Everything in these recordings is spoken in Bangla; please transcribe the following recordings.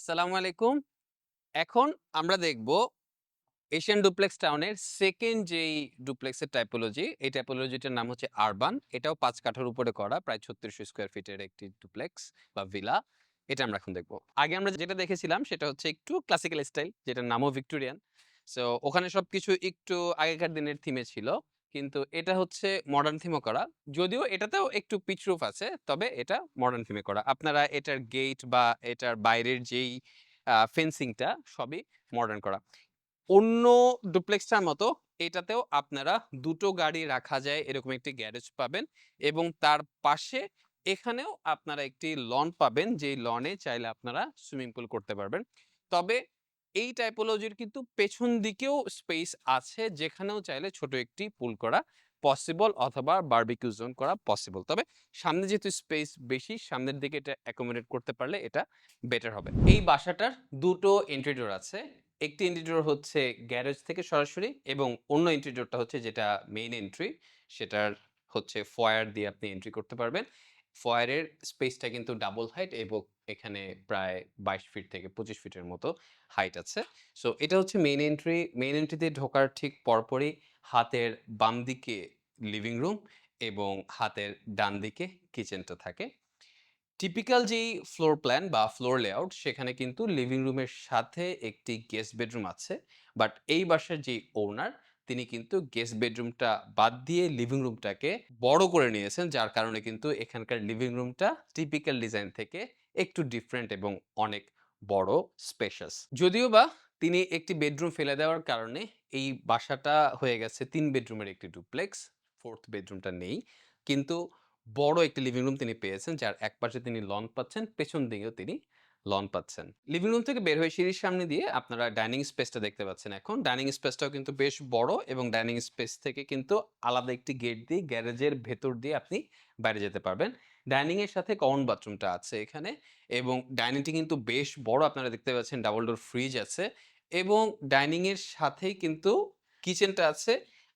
আসসালামু আলাইকুম। এখন আমরা দেখব এশিয়ান ডুপ্লেক্স টাউনের সেকেন্ড যেই ডুপ্লেক্সের টাইপোলজি, এই টাইপোলজিটার নাম হচ্ছে আরবান। এটাও পাঁচ কাঠার উপরে করা প্রায় ৩৬০০ স্কোয়ার ফিটের একটি ডুপ্লেক্স বা ভিলা। এটা আমরা এখন দেখব। আগে আমরা যেটা দেখেছিলাম সেটা হচ্ছে একটু ক্লাসিক্যাল স্টাইল যেটার নামও ভিক্টোরিয়ান। সো ওখানে সবকিছু একটু আগেকার দিনের থিমে ছিল। কিন্তু এটা হচ্ছে মডার্ন থিমে করা। যদিও এটাতেও একটু পিচরুফ আছে, তবে এটা মডার্ন থিমে করা। আপনারা এটার গেট বা এটার বাইরের যেই ফেন্সিংটা সবই মডার্ন করা। অন্য ডুপ্লেক্সটার মতো এটাতেও আপনারা দুটো গাড়ি রাখা যায় এরকম একটি গ্যারেজ পাবেন এবং তার পাশে এখানেও আপনারা একটি লন পাবেন, যেই লনে চাইলে আপনারা সুইমিং পুল করতে পারবেন। তবে এই টাইপোলজির কিন্তু পেছন দিকেও স্পেস আছে যেখানেও চাইলে ছোট একটি পুল করা পসিবল অথবা বারবিকিউ জোন করা পসিবল। তবে সামনে যেহেতু স্পেস বেশি, সামনের দিকে এটা অ্যাকোমোডেট করতে পারলে এটা বেটার হবে। এই বাসাটার দুটো এন্ট্রি ডোর আছে। একটি এন্ট্রি ডোর হচ্ছে গ্যারেজ থেকে সরাসরি এবং অন্য এন্ট্রি ডোরটা হচ্ছে যেটা মেইন এন্ট্রি, সেটার হচ্ছে ফয়ার দিয়ে আপনি এন্ট্রি করতে পারবেন। ফয়ারের স্পেসটা কিন্তু ডাবল হাইট এবং এখানে প্রায় ২২ ফিট থেকে ২৫ ফিটের মতো হাইট আছে। সো, এটা হচ্ছে মেইন এন্ট্রি। মেইন এন্ট্রিতে ঢোকার ঠিক পরপরই হাতের বাম দিকে লিভিং রুম এবং হাতের ডান দিকে কিচেনটা থাকে। টিপিক্যাল যেই ফ্লোর প্ল্যান বা ফ্লোর লেআউট, সেখানে কিন্তু লিভিং রুমের সাথে একটি গেস্ট বেডরুম আছে। বাট এই বাসার যেই ওনার তিনি কিন্তু গেস্ট বেডরুমটা বাদ দিয়ে লিভিং রুমটাকে বড় করে নিয়েছেন। যার কারণে কিন্তু এখানকার লিভিং রুমটা টিপিক্যাল ডিজাইন থেকে একটু ডিফারেন্ট এবং অনেক বড় স্পেশাস। যদিও বা তিনি একটি বেডরুম ফেলে দেওয়ার কারণে এই বাসাটা হয়ে গেছে তিন বেডরুমের একটি ডুপ্লেক্স। ফোর্থ বেডরুমটা নেই। কিন্তু বড় একটি লিভিং রুম তিনি পেয়েছেন যার একপাশে তিনি লন পাচ্ছেন, পেছন দিকেও তিনি লন পাচ্ছেন। লিভিং রুম থেকে বের হয়ে সিঁড়ির সামনে দিয়ে আপনারা ডাইনিং স্পেসটা দেখতে পাচ্ছেন এখন। ডাইনিং স্পেসটাও কিন্তু বেশ বড় এবং ডাইনিং স্পেস থেকে কিন্তু আলাদা একটি গেট দিয়ে গ্যারেজের ভেতর দিয়ে আপনি বাইরে যেতে পারবেন। ডাইনিং এর সাথে কমন বাথরুমটা আছে এখানে এবং ডাইনিংটি কিন্তু বেশ বড়, আপনারা দেখতে পাচ্ছেন ডাবল ডোর ফ্রিজ আছে এবং ডাইনিং এর সাথেই কিন্তু কিচেনটা আছে।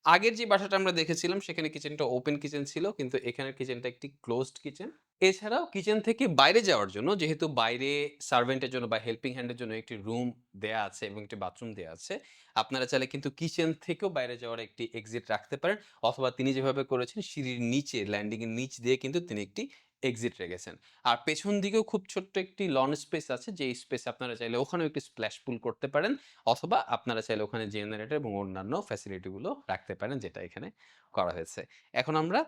আগের যে বাসাটা আমরা দেখেছিলাম, সেখানে কিচেনটা ওপেন কিচেন ছিল, কিন্তু এখানের কিচেনটা একটি ক্লোজড কিচেন। এছাড়াও কিচেন থেকে বাইরে যাওয়ার জন্য, যেহেতু বাইরে সার্ভেন্টের জন্য বা হেল্পিং হ্যান্ডের জন্য একটি রুম দেয়া আছে এবং একটি বাথরুম দেয়া আছে। আপনারা চাইলে কিন্তু কিচেন থেকেও বাইরে যাওয়ার একটি এক্সিট রাখতে পারেন, অথবা তিনি যেভাবে করেছেন, সিঁড়ির নিচে ল্যান্ডিং এর নিচ দিয়ে কিন্তু তিনি একটি এক্সিট রেখেছেন। আর পেছন দিকেও খুব ছোট্ট একটি লন স্পেস আছে যেই স্পেস আপনারা চাইলে ওখানেও একটি স্প্ল্যাশ পুল করতে পারেন অথবা আপনারা চাইলে ওখানে জেনারেটর এবং অন্যান্য ফ্যাসিলিটিগুলো রাখতে পারেন যেটা এখানে করা হয়েছে। এখন আমরা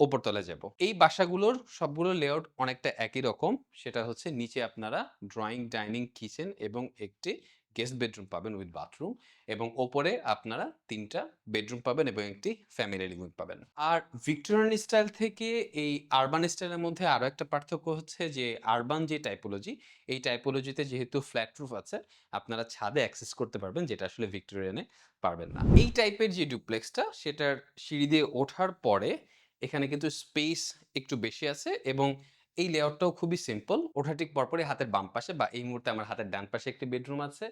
উপরতলায় যাব। এই বাসাগুলোর সবগুলো লেআউট অনেকটা একই রকম। সেটা হচ্ছে নিচে আপনারা ড্রয়িং, ডাইনিং, কিচেন এবং একটি গেস্ট বেডরুম পাবেন উইথ বাথরুম এবং ওপরে আপনারা তিনটা বেডরুম পাবেন এবং একটি ফ্যামিলি লিভিং পাবেন। আর ভিক্টোরিয়ান স্টাইল থেকে এই আরবান স্টাইলের মধ্যে আরও একটা পার্থক্য হচ্ছে যে আরবান যে টাইপোলজি, এই টাইপোলজিতে যেহেতু ফ্ল্যাট রুফ আছে, আপনারা ছাদে অ্যাক্সেস করতে পারবেন যেটা আসলে ভিক্টোরিয়ানে পারবেন না। এই টাইপের যে ডুপ্লেক্সটা সেটার সিঁড়ি দিয়ে ওঠার পরে এখানে কিন্তু স্পেস একটু বেশি আছে এবং এই লেআউটটাও খুবই সিম্পল। ওঠা ঠিক পরপরই হাতের বাম পাশে বা এই মুহূর্তে আমার হাতের ডান পাশে একটি বেডরুম আছে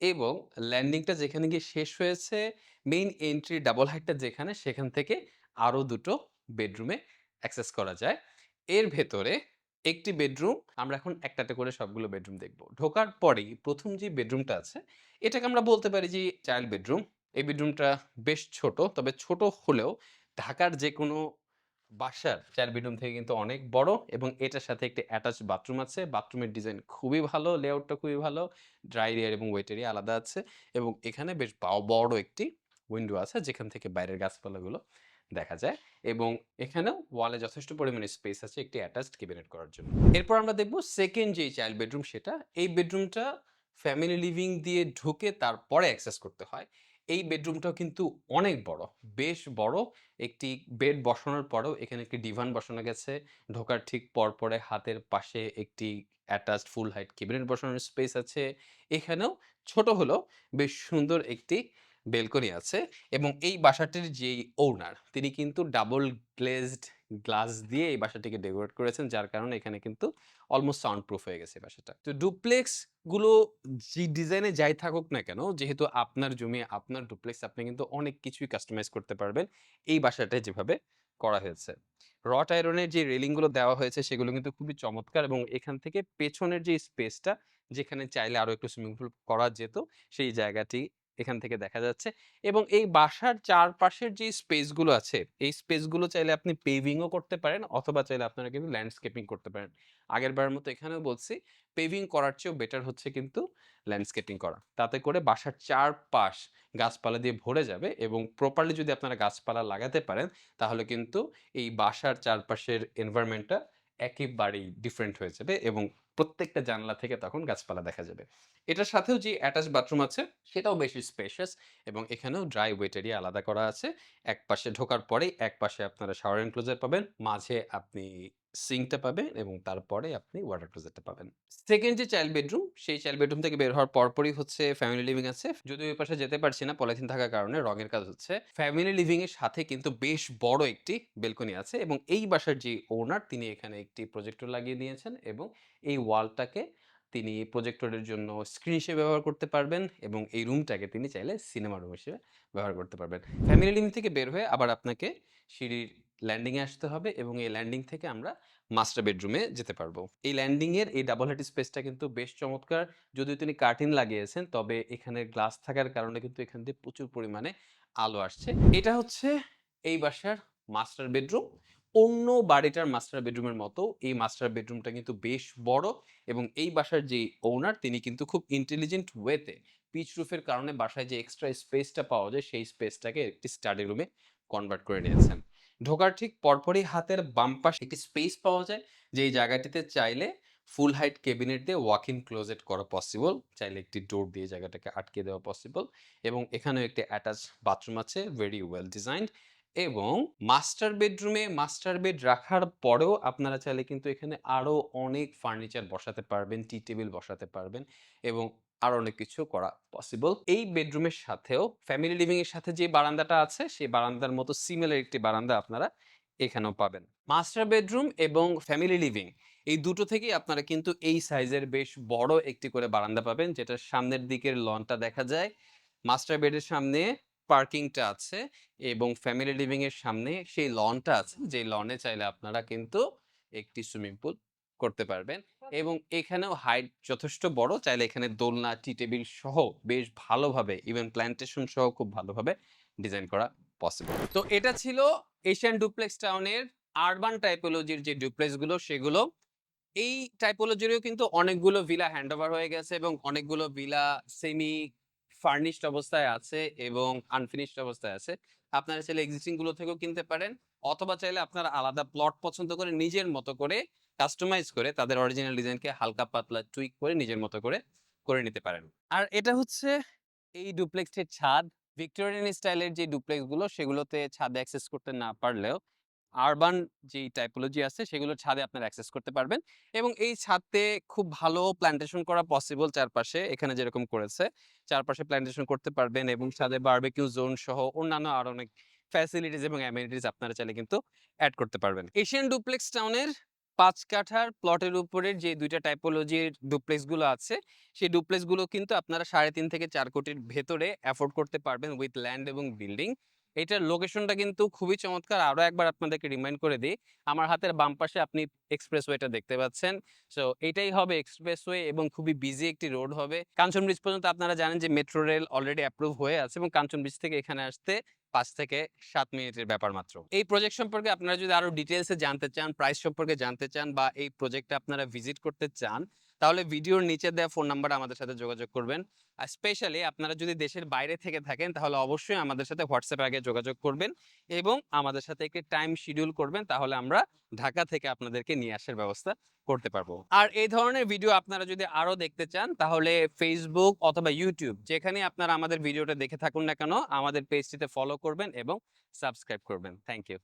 এবং ল্যান্ডিংটা যেখানে গিয়ে শেষ হয়েছে মেইন এন্ট্রি ডাবল হাইটটা যেখানে সেখান থেকে আরও দুটো বেডরুমে অ্যাক্সেস করা যায়। এর ভেতরে একটি বেডরুম আমরা এখন একটাতে করে সবগুলো বেডরুম দেখব। ঢোকার পরেই প্রথম যে বেডরুমটা আছে, এটাকে আমরা বলতে পারি যে চাইল্ড বেডরুম। এই বেডরুমটা বেশ ছোট। তবে ছোট হলেও ঢাকার যেকোনো বাসার চাইল্ড বেডরুম থেকে কিন্তু অনেক বড় এবং এটার সাথে একটি অ্যাটাচ বাথরুম আছে। বাথরুমের ডিজাইন খুবই ভালো, লেআউটটা খুবই ভালো। ড্রাই এরিয়া এবং ওয়েট এরিয়া আলাদা আছে এবং এখানে বেশ বড় একটি উইন্ডো আছে যেখান থেকে বাইরের গাছপালাগুলো দেখা যায় এবং এখানেও ওয়ালে যথেষ্ট পরিমাণে স্পেস আছে একটি অ্যাটাচড ক্যাবিনেট করার জন্য। এরপর আমরা দেখব সেকেন্ড যেই চাইল্ড বেডরুম সেটা। এই বেডরুমটা ফ্যামিলি লিভিং দিয়ে ঢুকে তারপরে অ্যাক্সেস করতে হয়। এই বেডরুমটাও কিন্তু অনেক বড়, বেশ বড়। একটি বেড বসানোর পরেও এখানে একটি ডিভান বসানো গেছে। ঢোকার ঠিক পরপরে হাতের পাশে একটি অ্যাটাচড ফুল হাইট ক্যাবিনেট বসানোর স্পেস আছে। এখানেও ছোট হলেও বেশ সুন্দর একটি বেলকনি আছে এবং এই বাসাটির যেই ওনার তিনি কিন্তু ডাবল গ্লেজড গ্লাস দিয়ে এই বাসাটিকে ডেকোরেট করেছেন যার কারণে এখানে কিন্তু অলমোস্ট সাউন্ড প্রুফ হয়ে গেছে বাসাটা। তো ডুপ্লেক্সগুলো যে ডিজাইনে যাই থাকুক না কেন যেহেতু আপনার জমি, আপনার ডুপ্লেক্স আপনি কিন্তু অনেক কিছুই কাস্টমাইজ করতে পারবেন এই বাসাটায় যেভাবে করা হয়েছে। রট আয়রনের যে রেলিংগুলো দেওয়া হয়েছে সেগুলো কিন্তু খুবই চমৎকার এবং এখান থেকে পেছনের যে স্পেসটা যেখানে চাইলে আরও একটু সুইমিং পুল করা যেত সেই জায়গাটি এখান থেকে দেখা যাচ্ছে। এবং এই বাসার চারপাশের যে স্পেসগুলো আছে, এই স্পেসগুলো চাইলে আপনি পেভিংও করতে পারেন অথবা চাইলে আপনারা কিন্তু ল্যান্ডস্কেপিং করতে পারেন। আগের বারের মতো এখানেও বলছি পেভিং করার চেয়েও বেটার হচ্ছে কিন্তু ল্যান্ডস্কেপিং করা। তাতে করে বাসার চারপাশ গাছপালা দিয়ে ভরে যাবে এবং প্রপারলি যদি আপনারা গাছপালা লাগাতে পারেন, তাহলে কিন্তু এই বাসার চারপাশের এনভায়রনমেন্টটা একেবারেই ডিফারেন্ট হয়ে যাবে এবং প্রত্যেকটা জানলা থেকে তখন গাছপালা দেখা যাবে। এটার সাথেও যে অ্যাটাচ বাথরুম আছে, সেটাও বেশি স্পেশাস এবং এখানেও ড্রাই ওয়েট এরিয়া আলাদা করা আছে। এক পাশে ঢোকার পরেই এক পাশে আপনারা শাওয়ার এনক্লোজার পাবেন, মাঝে আপনি সিঙ্কটা পাবেন এবং তারপরে আপনি ওয়াটার ক্লোজেটটা পাবেন। সেকেন্ড যে চাইল্ড বেডরুম সেই চাইল্ড বেডরুম থেকে বের হওয়ার পরপরই হচ্ছে ফ্যামিলি লিভিং আছে। যদি ওই পাশে যেতে পারছি না, পলিথিন থাকার কারণে রঙের কাজ হচ্ছে। ফ্যামিলি লিভিং এর সাথে কিন্তু বেশ বড় একটি বেলকনি আছে এবং এই বাসার যে ওনার তিনি এখানে একটি প্রজেক্টর লাগিয়ে দিয়েছেন এবং এই ওয়ালটাকে তিনি প্রজেক্টরের জন্য স্ক্রিন হিসেবে ব্যবহার করতে পারবেন এবং এই রুমটাকে তিনি চাইলে সিনেমা রুম হিসেবে ব্যবহার করতে পারবেন। ফ্যামিলি লিভিং থেকে বের হয়ে আবার আপনাকে সিঁড়ির ল্যান্ডিংয়ে আসতে হবে এবং এই ল্যান্ডিং থেকে আমরা মাস্টার বেডরুমে যেতে পারব। এই ল্যান্ডিংয়ের এই ডাবল হেড স্পেসটা কিন্তু বেশ চমৎকার। যদিও তিনি কার্টিন লাগিয়েছেন, তবে এখানে গ্লাস থাকার কারণে কিন্তু এখান দিয়ে প্রচুর পরিমাণে আলো আসছে। এটা হচ্ছে এই বাসার মাস্টার বেডরুম অন্য বাড়িটার মাস্টার বেডরুমের মতো, এই মাস্টার বেডরুমটা কিন্তু বেশ বড় এবং এই বাসার যে ওনার তিনি কিন্তু খুব ইন্টেলিজেন্ট ওয়েতে পিচ রুফের কারণে বাসায় যে এক্সট্রা স্পেসটা পাওয়া যায়, সেই স্পেসটাকে একটি স্টাডি রুমে কনভার্ট করে নিয়েছেন। ঢোকার ঠিক পরপরই হাতের বাম পাশে একটি স্পেস পাওয়া যায়, যেই জায়গাটিতে চাইলে ফুল হাইট ক্যাবিনেট দিয়ে ওয়াক ইন ক্লোজেট করা পসিবল চাইলে একটি ডোর দিয়ে জায়গাটাকে আটকে দেওয়া পসিবল এবং এখানেও একটি অ্যাটাচ বাথরুম আছে ভেরি ওয়েল ডিজাইনড এবং মাস্টার বেডরুমে মাস্টার বেড রাখার পরেও আপনারা চাইলে কিন্তু এখানে আরও অনেক ফার্নিচার বসাতে পারবেন টি টেবিল বসাতে পারবেন এবং আরও অনেক কিছু করা পসিবল এই বেডরুমের সাথেও ফ্যামিলি লিভিং এর সাথে যে বারান্দাটা আছে, সেই বারান্দার মতো সিমিলার একটি বারান্দা আপনারা এখানেও পাবেন। মাস্টার বেডরুম এবং ফ্যামিলি লিভিং এই দুটো থেকেই আপনারা কিন্তু এই সাইজের বেশ বড় একটি করে বারান্দা পাবেন যেটা সামনের দিকের লনটা দেখা যায়। মাস্টার বেডের সামনে পার্কিংটা আছে এবং ফ্যামিলি লিভিং এর সামনে সেই লনটা আছে। যে লনে চাইলে আপনারা কিন্তু একটি সুইমিং পুল করতে পারবেন এবং এখানেও হাইট যথেষ্ট বড়। চাইলে এখানে দোলনা, টি টেবিল সহ বেশ ভালোভাবে, ইভেন প্ল্যান্টেশন সহ খুব ভালোভাবে ডিজাইন করা পসিবল। তো এটা ছিল এশিয়ান ডুপ্লেক্স টাউনের আরবান টাইপোলজির যে ডুপ্লেক্সগুলো সেগুলো। এই টাইপোলজিরও কিন্তু অনেকগুলো ভিলা হ্যান্ডওভার হয়ে গেছে এবং অনেকগুলো ভিলা সেমি ফার্নিশড অবস্থায় আছে এবং আনফিনিশড অবস্থায় আছে। আপনারা চাইলে এক্সিস্টিংগুলো থেকেও কিনতে পারেন অথবা চাইলে আপনারা আলাদা প্লট পছন্দ করে নিজের মতো করে কাস্টমাইজ করে তাদের অরিজিনাল ডিজাইনকে হালকা পাতলা টুইক করে নিজের মতো করে করে নিতে পারেন। আর এটা হচ্ছে এই ডুপ্লেক্সের ছাদ। ভিক্টোরিয়ান স্টাইলের যে ডুপ্লেক্সগুলো সেগুলোতে ছাদে অ্যাক্সেস করতে না পারলেও আরবান যে টাইপোলজি আছে সেগুলো ছাদে আপনারা অ্যাক্সেস করতে পারবেন। এবং এই ছাদে খুব ভালো প্ল্যান্টেশন করা পসিবল চারপাশে, এখানে যেরকম করেছে, চারপাশে প্ল্যান্টেশন করতে পারবেন এবং ছাদে বারবেকিউ জোন সহ অন্যান্য আরও অনেক ফ্যাসিলিটিস এবং অ্যামিনিটিস আপনারা চাইলে কিন্তু অ্যাড করতে পারবেন। এশিয়ান ডুপ্লেক্স টাউনের পাঁচ কাঠার প্লটের উপরের যে দুইটা টাইপোলজির ডুপ্লেক্সগুলো আছে, সেই ডুপ্লেক্সগুলো কিন্তু আপনারা সাড়ে তিন থেকে চার কোটির ভেতরে অ্যাফোর্ড করতে পারবেন উইথ ল্যান্ড এবং বিল্ডিং এটার লোকেশনটা কিন্তু খুবই চমৎকার। আরও একবার আপনাদেরকে রিমাইন্ড করে দিই, আমার হাতের বাম পাশে আপনি এক্সপ্রেসওয়েটা দেখতে পাচ্ছেন। সো এটাই হবে এক্সপ্রেসওয়ে এবং খুবই বিজি একটি রোড হবে। কাঞ্চন ব্রিজ পর্যন্ত আপনারা জানেন যে মেট্রো রেল অলরেডি অ্যাপ্রুভ হয়ে আছে এবং কাঞ্চন ব্রিজ থেকে এখানে আসতে পাঁচ থেকে সাত মিনিটের ব্যাপার মাত্র। এই প্রজেক্ট সম্পর্কে আপনারা যদি আরও ডিটেলসে জানতে চান প্রাইস সম্পর্কে জানতে চান বা এই প্রজেক্টটা আপনারা ভিজিট করতে চান, তাহলে ভিডিওর নিচে দেওয়া ফোন নাম্বার আমাদের সাথে যোগাযোগ করবেন। আর স্পেশালি আপনারা যদি দেশের বাইরে থেকে থাকেন, তাহলে অবশ্যই আমাদের সাথে হোয়াটসঅ্যাপে আগে যোগাযোগ করবেন এবং আমাদের সাথে একটি টাইম শিডিউল করবেন, তাহলে আমরা ঢাকা থেকে আপনাদেরকে নিয়ে আসার ব্যবস্থা করতে পারব। আর এই ধরনের ভিডিও আপনারা যদি আরও দেখতে চান, তাহলে ফেসবুক অথবা ইউটিউব যেখানে আপনারা আমাদের ভিডিওটা দেখে থাকুন না কেন, আমাদের পেজটিতে ফলো করবেন এবং সাবস্ক্রাইব করবেন। Thank you